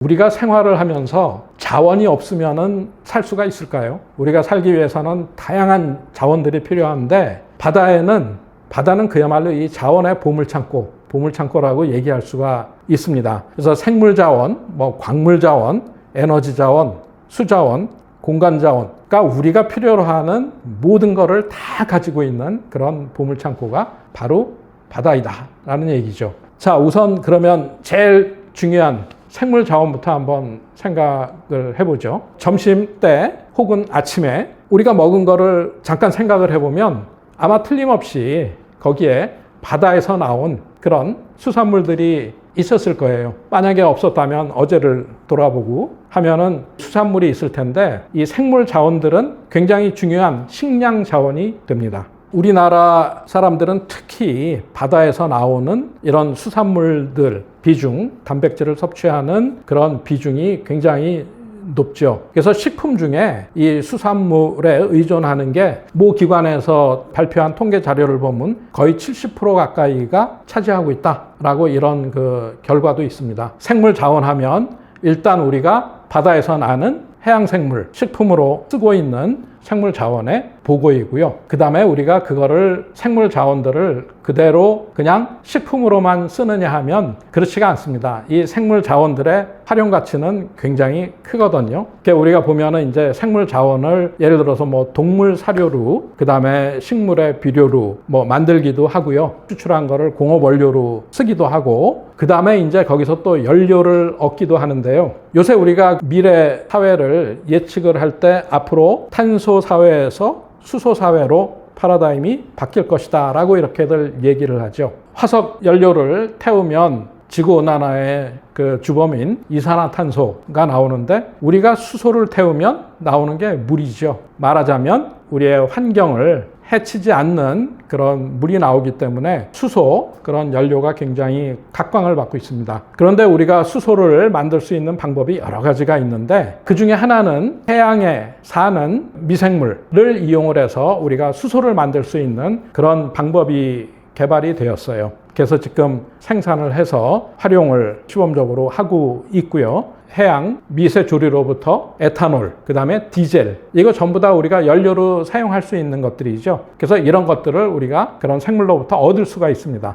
우리가 생활을 하면서 자원이 없으면은 살 수가 있을까요? 우리가 살기 위해서는 다양한 자원들이 필요한데 바다에는 바다는 그야말로 이 자원의 보물창고, 보물창고라고 얘기할 수가 있습니다. 그래서 생물 자원, 뭐 광물 자원, 에너지 자원, 수자원, 공간 자원, 그러니까 우리가 필요로 하는 모든 것을 다 가지고 있는 그런 보물창고가 바로 바다이다라는 얘기죠. 자, 우선 그러면 제일 중요한 생물 자원부터 한번 생각을 해보죠. 점심 때 혹은 아침에 우리가 먹은 거를 잠깐 생각을 해보면 아마 틀림없이 거기에 바다에서 나온 그런 수산물들이 있었을 거예요. 만약에 없었다면 어제를 돌아보고 하면은 수산물이 있을 텐데 이 생물 자원들은 굉장히 중요한 식량 자원이 됩니다. 우리나라 사람들은 특히 바다에서 나오는 이런 수산물들 비중, 단백질을 섭취하는 그런 비중이 굉장히 높죠. 그래서 식품 중에 이 수산물에 의존하는 게 모 기관에서 발표한 통계 자료를 보면 거의 70% 가까이가 차지하고 있다라고 이런 그 결과도 있습니다. 생물 자원하면 일단 우리가 바다에서 나는 해양 생물, 식품으로 쓰고 있는 생물 자원의 보고이고요. 그 다음에 우리가 그거를 생물 자원들을 그대로 그냥 식품으로만 쓰느냐 하면 그렇지가 않습니다. 이 생물 자원들의 활용 가치는 굉장히 크거든요. 그러니까 우리가 보면은 이제 생물 자원을 예를 들어서 뭐 동물 사료로 그 다음에 식물의 비료로 뭐 만들기도 하고요. 추출한 거를 공업 원료로 쓰기도 하고 그 다음에 이제 거기서 또 연료를 얻기도 하는데요. 요새 우리가 미래 사회를 예측을 할 때 앞으로 탄소 사회에서 수소 사회로 파라다임이 바뀔 것이다 라고 이렇게들 얘기를 하죠. 화석 연료를 태우면 지구 온난화의 그 주범인 이산화탄소가 나오는데 우리가 수소를 태우면 나오는 게 물이죠. 말하자면 우리의 환경을 해치지 않는 그런 물이 나오기 때문에 수소 그런 연료가 굉장히 각광을 받고 있습니다. 그런데 우리가 수소를 만들 수 있는 방법이 여러 가지가 있는데 그 중에 하나는 해양에 사는 미생물을 이용을 해서 우리가 수소를 만들 수 있는 그런 방법이 개발이 되었어요. 그래서 지금 생산을 해서 활용을 시범적으로 하고 있고요. 해양 미세 조리로부터 에탄올, 그 다음에 디젤, 이거 전부 다 우리가 연료로 사용할 수 있는 것들이죠. 그래서 이런 것들을 우리가 그런 생물로부터 얻을 수가 있습니다.